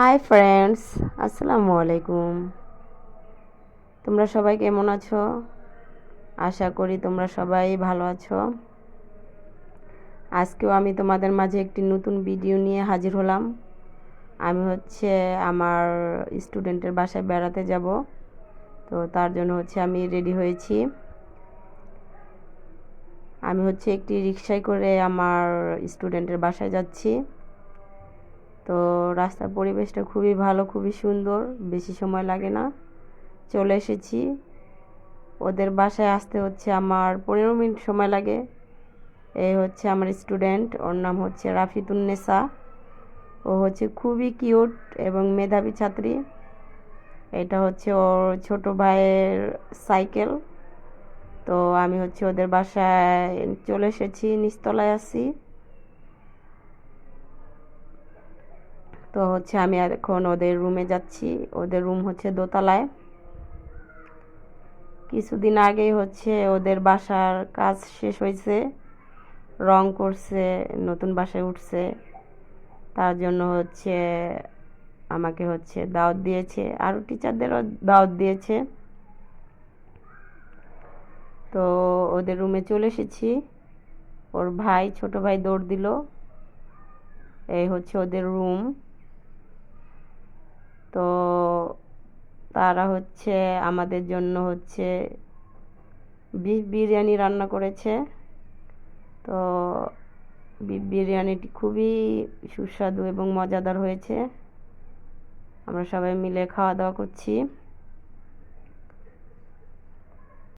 Hi friends আসসালামু আলাইকুম তোমরা সবাই কেমন আছো? আশা করি তোমরা সবাই ভালো আছো। আজকেও আমি তোমাদের মাঝে একটি নতুন ভিডিও নিয়ে হাজির হলাম। আমি হচ্ছে আমার স্টুডেন্টের বাসায় বেড়াতে যাব। তো তার জন্য হচ্ছে আমি রেডি হয়েছি। আমি হচ্ছে একটি রিক্সায় করে আমার স্টুডেন্টের বাসায় যাচ্ছি। তো রাস্তার পরিবেশটা খুবই ভালো, খুবই সুন্দর, বেশি সময় লাগে না। চলে এসেছি। ওদের বাসায় আসতে হচ্ছে আমার পনেরো মিনিট সময় লাগে। এই হচ্ছে আমার স্টুডেন্ট, ওর নাম হচ্ছে রাফিতুন্নেসা ও হচ্ছে খুবই কিউট এবং মেধাবী ছাত্রী। এটা হচ্ছে ওর ছোট ভাইয়ের সাইকেল। তো আমি হচ্ছে ওদের বাসায় চলে এসেছি, নিচতলায় আছি। তো হচ্ছে আমি এখন ওদের রুমে যাচ্ছি। ওদের রুম হচ্ছে দোতলায়। কিছুদিন আগেই হচ্ছে ওদের বাসার কাজ শেষ হয়েছে, রং করছে, নতুন বাসায় উঠছে। তার জন্য হচ্ছে আমাকে হচ্ছে দাওয়াত দিয়েছে, আরও টিচারদেরও দাওয়াত দিয়েছে। তো ওদের রুমে চলে এসেছি। ওর ভাই, ছোট ভাই দৌড় দিল। এই হচ্ছে ওদের রুম তো তারা হচ্ছে আমাদের জন্য হচ্ছে বিরিয়ানি রান্না করেছে। তো বিরিয়ানিটি খুবই সুস্বাদু এবং মজাদার হয়েছে। আমরা সবাই মিলে খাওয়া দাওয়া করছি।